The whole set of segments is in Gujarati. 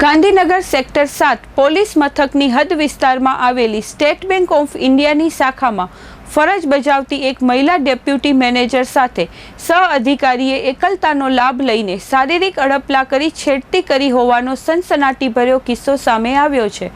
ગાંધીનગર સેક્ટર સાત પોલીસ મથકની હદ વિસ્તારમાં આવેલી સ્ટેટ બેંક ઓફ ઇન્ડિયાની શાખામાં ફરજ બજાવતી એક મહિલા ડેપ્યુટી મેનેજર સાથે સહ અધિકારીએ એકલતાનો લાભ લઈને શારીરિક અડપલા કરી છેડતી કરી હોવાનો સનસનાટીભર્યો કિસ્સો સામે આવ્યો છે.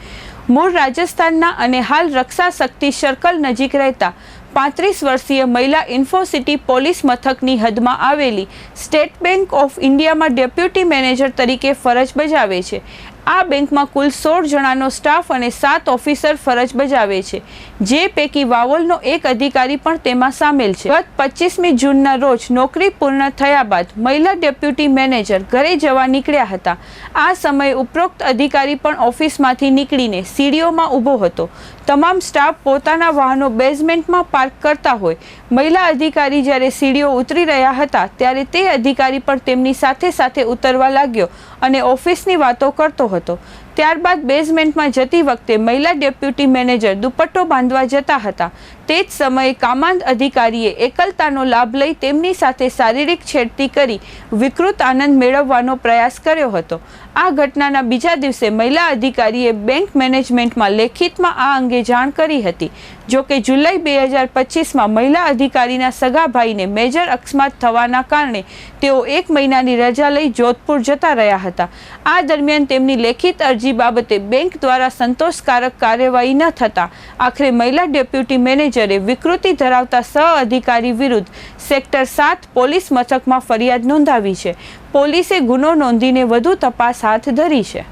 મૂળ રાજસ્થાનના અને હાલ રક્ષા શક્તિ સર્કલ નજીક રહેતા પાંત્રીસ વર્ષીય મહિલા ઇન્ફોસિટી પોલીસ મથકની હદમાં આવેલી સ્ટેટ બેંક ઓફ ઇન્ડિયામાં ડેપ્યુટી મેનેજર તરીકે ફરજ બજાવે છે. આ બેંકમાં કુલ સોળ જણાનો સ્ટાફ અને સાત ઓફિસર ફરજ બજાવે છે. જે પૈકી વાવોલનો એક અધિકારી પણ તેમાં સામેલ છે. ગત પચીસમી જૂનના રોજ નોકરી પૂર્ણ થયા બાદ મહિલા ડેપ્યુટી મેનેજર ઘરે જવા નીકળ્યા હતા. આ સમયે ઉપરોક્ત અધિકારી પણ ઓફિસમાંથી નીકળીને સીડીઓમાં ઊભો હતો. તમામ સ્ટાફ પોતાના વાહનો બેઝમેન્ટમાં પાર્ક કરતા હોય. મહિલા અધિકારી જ્યારે સીડીઓ ઉતરી રહ્યા હતા, ત્યારે તે અધિકારી પણ તેમની સાથે સાથે ઉતરવા લાગ્યો અને ઓફિસની વાતો કરતો હતો. ત્યારબાદ બેઝમેન્ટમાં જતી વખતે મહિલા ડેપ્યુટી મેનેજર દુપટ્ટો બાંધવા જતા હતા. તે જ સમયે કામાંદ અધિકારીએ એકલતાનો લાભ લઈ તેમની સાથે શારીરિક છેડતી કરી વિકૃત આનંદ મેળવવાનો પ્રયાસ કર્યો હતો. આ ઘટનાના બીજા દિવસે મહિલા અધિકારીએ બેંક મેનેજમેન્ટમાં લેખિતમાં આ અંગે જાણ કરી હતી. જો કે જુલાઈ બે હજાર પચીસમાં મહિલા અધિકારીના સગા ભાઈને મેજર અકસ્માત થવાના કારણે તેઓ એક મહિનાની રજા લઈ જોધપુર જતા રહ્યા હતા. આ દરમિયાન તેમની લેખિત અરજી બાબતે બેંક દ્વારા સંતોષકારક કાર્યવાહી ન થતાં આખરે મહિલા ડેપ્યુટી મેનેજરે વિકૃતિ ધરાવતા સહ અધિકારી વિરુદ્ધ સેક્ટર સાત પોલીસ મથકમાં ફરિયાદ નોંધાવી છે. પોલીસે ગુનો નોંધીને વધુ તપાસ હાથ ધરી છે.